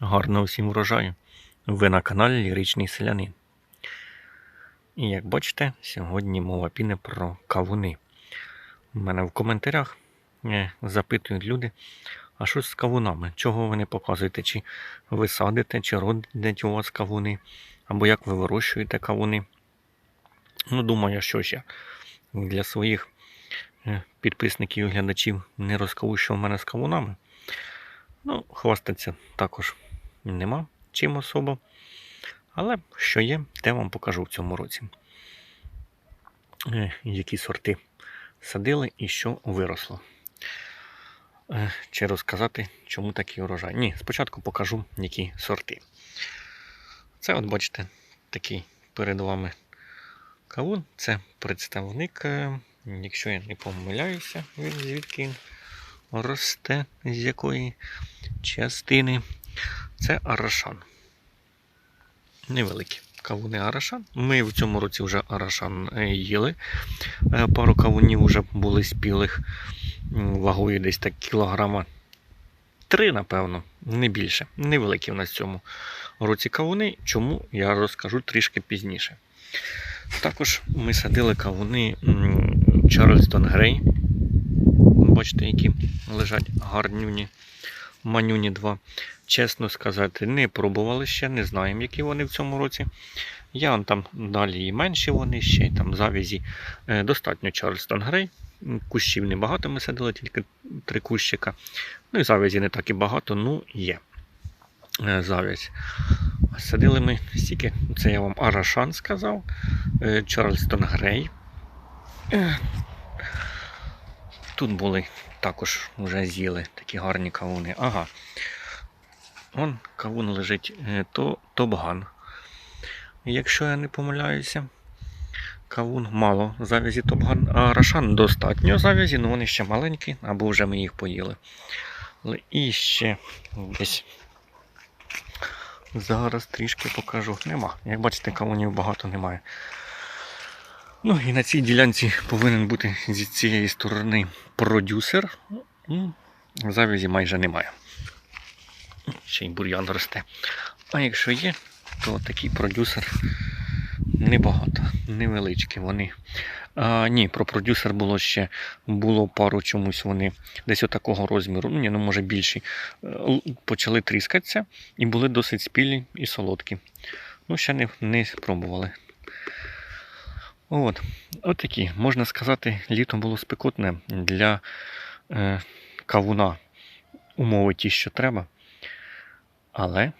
Гарного всім врожаю. Ви на каналі Ліричний Селянин. І як бачите, сьогодні мова піде про кавуни. У мене в коментарях е, запитують люди, а що з кавунами? Чого ви не показуєте? Чи ви садите, чи родять у вас кавуни, або як ви вирощуєте кавуни? Ну, думаю, що я для своїх е, підписників і глядачів не розкажу, що в мене з кавунами. Ну, хвастатися також нема чим особо. Але що є, те вам покажу в цьому році. Е, Які сорти садили і що виросло. Е, Чи розказати, чому такий урожай? Ні, спочатку покажу, які сорти. Це, от бачите, такий перед вами кавун. Це представник, е, якщо я не помиляюся, він звідки росте, з якої частини. Це Арашан. Невеликі кавуни Арашан. Ми в цьому році вже Арашан е, їли. Е, Пару кавунів вже були спілих вагою десь так кілограма. Три, напевно, не більше. Невеликі в нас в цьому році кавуни. Чому я розкажу трішки пізніше. Також ми садили кавуни Чарльстон Грей. Бачите, які лежать гарнюні, манюні два. Чесно сказати, не пробували ще, не знаємо, які вони в цьому році. Я вон там далі і менші вони, ще й там завязі. Е, Достатньо Чарльстон Грей. Кущів небагато ми садили, тільки три кущика. Ну і завязі не так і багато, ну є. Е, Завязь. Садили ми стільки, це я вам Арашан сказав, е, Чарльстон Грей. Тут були також вже з'їли такі гарні кавуни. Ага. Вон кавун лежить, е, то Тобган. Якщо я не помиляюся, кавун мало завязі Тобган, а Рашан достатньо завязі, але вони ще маленькі, або вже ми їх поїли. Але І ще десь. Зараз трішки покажу. Нема. Як бачите, кавунів багато немає. Ну і на цій ділянці повинен бути зі цієї сторони продюсер. Ну, Завязі майже немає. Ще й бур'ян росте. А якщо є, то такий продюсер небагато, невеличкі вони. А, ні, про продюсер було ще було пару чомусь вони десь отакого розміру, ну ні, ну може більші. Е, Почали тріскатися і були досить спілі і солодкі. Ну, ще не, не спробували. От, от такі, можна сказати, літо було спекотне для е, кавуна. Умови ті, що треба. Але,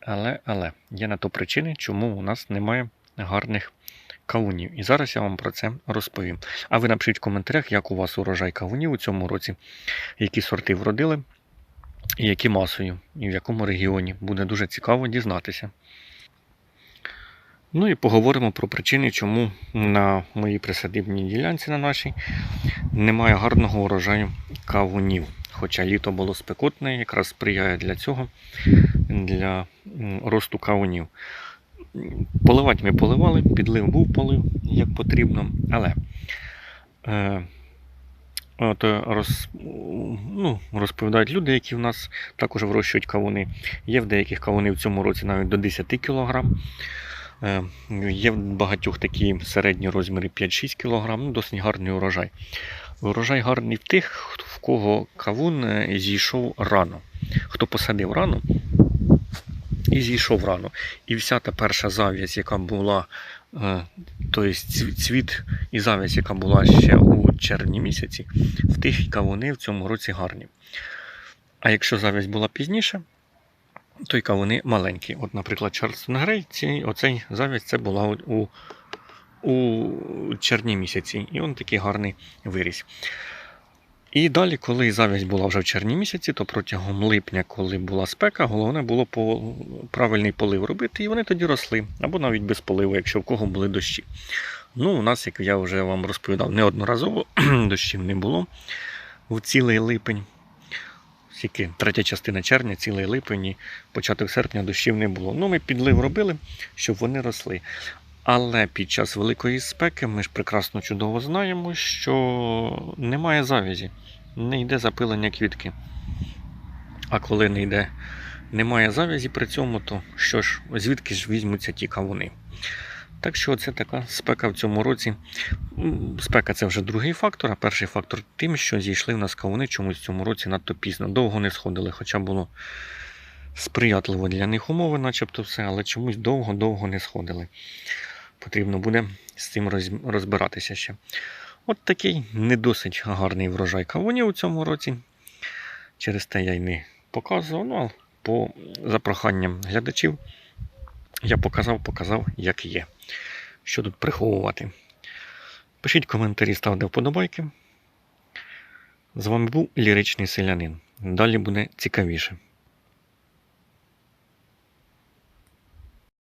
але, але, є на то причини, чому у нас немає гарних кавунів. І зараз я вам про це розповім. А ви напишіть в коментарях, як у вас урожай кавунів у цьому році, які сорти вродили, і які масою, і в якому регіоні. Буде дуже цікаво дізнатися. Ну і поговоримо про причини, чому на моїй присадибній ділянці на нашій немає гарного урожаю кавунів. Хоча літо було спекотне, якраз сприяє для цього, для росту кавунів. Поливати ми поливали, підлив був полив, як потрібно, але е, от, роз, ну, розповідають люди, які в нас також вирощують кавуни. Є в деяких кавуни в цьому році навіть до 10 кг. Е, Є в багатьох такі середні розміри 5-6 кг, ну, досить гарний урожай. Урожай гарний в тих, в кого кавун е, зійшов рано. Хто посадив рано і зійшов рано. І вся та перша зав'язь, яка була, тобто цвіт і зав'язь, яка була ще у червні місяці, в тих кавуни в цьому році гарні. А якщо зав'язь була пізніше, то й кавуни маленькі. От, наприклад, Чарльстон Грей, ці, оцей зав'язь це була у, у, червні місяці, і він такий гарний виріс. І далі, коли зав'язь була вже в червні місяці, то протягом липня, коли була спека, головне було по, правильний полив робити, і вони тоді росли, або навіть без поливу, якщо в кого були дощі. Ну, у нас, як я вже вам розповідав, неодноразово дощів не було в цілий липень. Скільки третя частина червня, цілий липень, початок серпня дощів не було. Ну, ми підлив робили, щоб вони росли. Але під час великої спеки ми ж прекрасно чудово знаємо, що немає завязі, не йде запилення квітки. А коли не йде немає завязі при цьому, то що ж, звідки ж візьмуться ті кавуни? Так що це така спека в цьому році. Спека це вже другий фактор, а перший фактор тим, що зійшли в нас кавуни чомусь в цьому році надто пізно. Довго не сходили, хоча було сприятливо для них умови, начебто все, але чомусь довго-довго не сходили. Потрібно буде з цим розбиратися ще. От такий не досить гарний врожай кавунів у цьому році. Через те я й не показував. Ну, по за проханням глядачів я показав, показав, як є. Що тут приховувати. Пишіть коментарі, ставте вподобайки. З вами був ліричний селянин. Далі буде цікавіше.